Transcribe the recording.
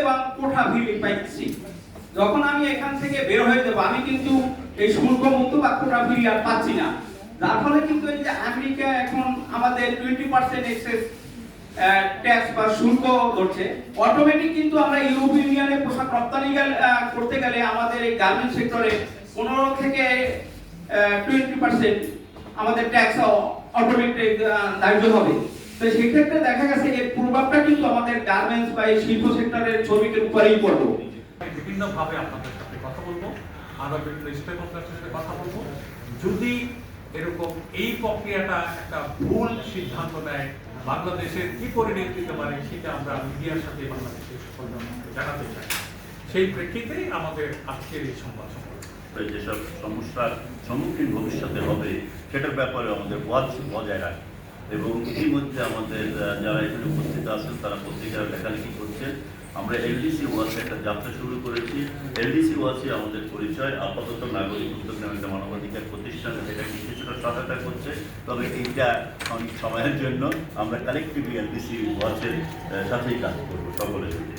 এবং কোঠা ভিড়ি পাইছি। যখন আমি এখান থেকে বের হয়ে যাব, আমি কিন্তু এই শুল্ক মুক্ত বা কোঠা ভিড়ি আর পাচ্ছি না। যার ফলে কিন্তু এই যে আমেরিকা এখন আমাদের টোয়েন্টি পার্সেন্ট এক্সেস ট্যাক্স বা শুল্ক ধরছে। অটোমেটিক কিন্তু আমরা ইউরোপীয় ইউনিয়নে পোশাক রপ্তানি করতে গেলে আমাদের এই গার্মেন্ট সেক্টরে পনেরো থেকে টোয়েন্টি পার্সেন্ট আমাদের ট্যাক্স অটোমেটিক ধার্য হবে। তো সেই ক্ষেত্রে দেখা গেছে এর প্রভাবটা কিন্তু আমাদের গার্মেন্টস বা এই শিল্প সেক্টরের শ্রমিকের উপরেই পড়বে বিভিন্ন ভাবে আপনাদের সাথে কথা বলব আমরা বিভিন্ন স্টেক সাথে কথা বলব। যদি এরকম এই প্রক্রিয়াটা একটা ভুল সিদ্ধান্ত নেয় বাংলাদেশের কি পরিণতি দিতে পারে সেটা আমরা মিডিয়ার সাথে বাংলাদেশের সকল জানাতে চাই। সেই প্রেক্ষিতেই আমাদের আজকের এই সংবাদ সম্মেলন। যেসব সমস্যার সম্মুখীন ভবিষ্যতে হবে সেটার ব্যাপারে আমাদের ওয়াচ বজায় রাখে এবং ইতিমধ্যে আমাদের যারা এখানে উপস্থিত আছেন, তারা পত্রিকার লেখালেখি করছে। আমরা এলডিসি ওয়াসে একটা যাত্রা শুরু করেছি। এলডিসি ওয়াচে আমাদের পরিচয়। আপাতত নাগরিক উদ্যোগ নামে একটা মানবাধিকার প্রতিষ্ঠান এটা কিছুটা সহায়তা করছে। তবে এইটা অনেক সময়ের জন্য আমরা কালেকটিভ এলডিসি ওয়াসের সাথেই কাজ করব সকলের মিলে